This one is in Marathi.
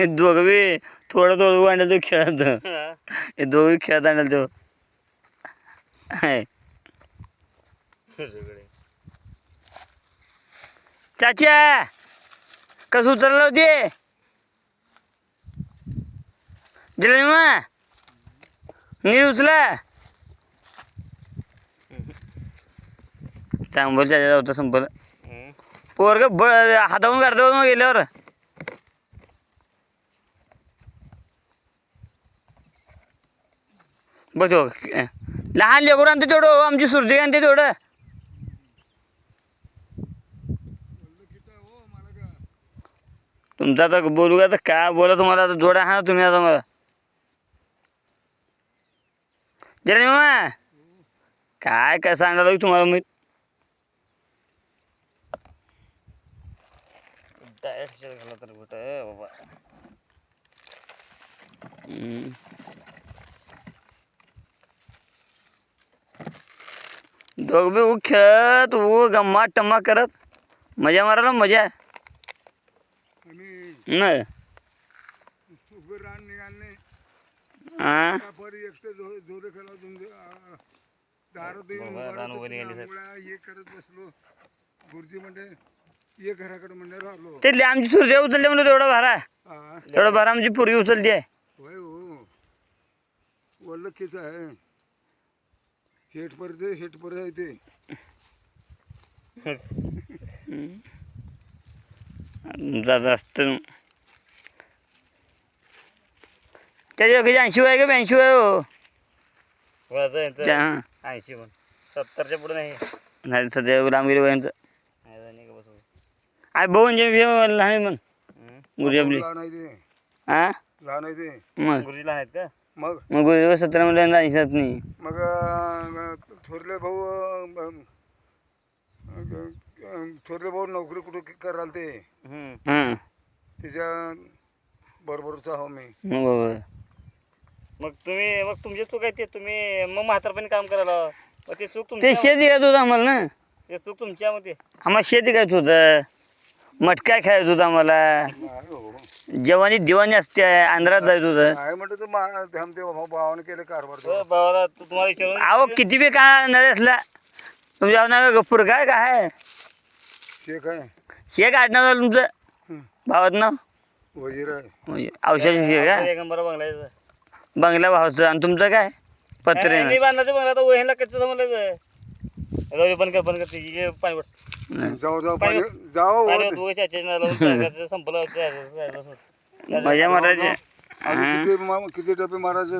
हे दोघं बी थोडं थोडं आणलं तो खेळत हा. दोघं खेळत आणलं तो. चाच्या कसं उचललं होते? दिलं मग नीट उचला. चांगलं चाच्या होतं संपलं. पोरग ब हातावून काढतो मग गेल्यावर. बघ तो, लहान लेकरू आणते तेवढं हो, आमची सुरती आणते तेवढं. तुमचं आता बोलू का आता? काय बोला तुम्हाला आता? जोडा हा तुम्ही आता मला. जरा काय काय सांगायला तुम्हाला मी? shell घाला तर बाबा. दोघ बी खेळत उ गम्मा टम्मा करत मजा मारायला मजा. नाही. हा पर. हे तिथली आमची सुरती उचलली म्हणून तेवढा भारा. हा तेवढा भारा आमची पोरगी उचलती. आहे. होय हो वल्लखीच आहे हेट परत हेट परत आहे ते जात असतं त्याच्या कधी ऐंशी आहे का? ब्याऐंशी आहे हो. हा. ऐंशी पण. सत्तरच्या पुढे नाही. नाही सध्या रामगिरी वयांचं. आहे भाऊ म्हणजे लहान म्हण. गुरुजी आपली. लहान आहे ते. हा? लहान आहे ते. मग. गुरुजी लहान आहेत का? मग? मग गुरुजी सतरा मध्ये ऐंशीत नाही. मग अं, थोरले भाऊ अं, अं, थोरले भाऊ नोकरी कुठं कराल ते? हम्म. तिच्या बरोबरचा हो मी. मग बरोबर. मग तुम्ही मग तुमची चूक आहे ते. तुम्ही मग म्हातारपणी काम करायला मग ते चूक ते तुमची शेती करायचं होतं आम्हाला ना. ते चूक तुमची आहे मग ते आम्हाला शेती करायचं होतं. मटका खेळायचं होतं आम्हाला? जवानी दिवाणी असते अंधारात जायचं होतं. काय म्हणतं ते भावाने केलं कारभार तो. हो, भावाला तू- तुम्हाला विचारून अहो किती बी काय नळे असला तुमच्या नाव गप्पूर काय काय आहे? शेख आहे शेक आडनाव झालं तुमचं? हं. भावात नाव? वजीर आहे. म्हणजे औषधाची का एक नंबर बंगलायचं. बंगला भावाचं. आणि तुमचं काय? पत्रे बांधला बंगला. तर वहीला कच्चं समजलं जाऊ दे, बंद कर बंद कर तिची जे पाणी पड जाऊ जाऊ पाणी- जाऊ पाणी उगाच लावून टाकायचं, संपलं मारायची अजून किती मा- किती डबे मारायचे?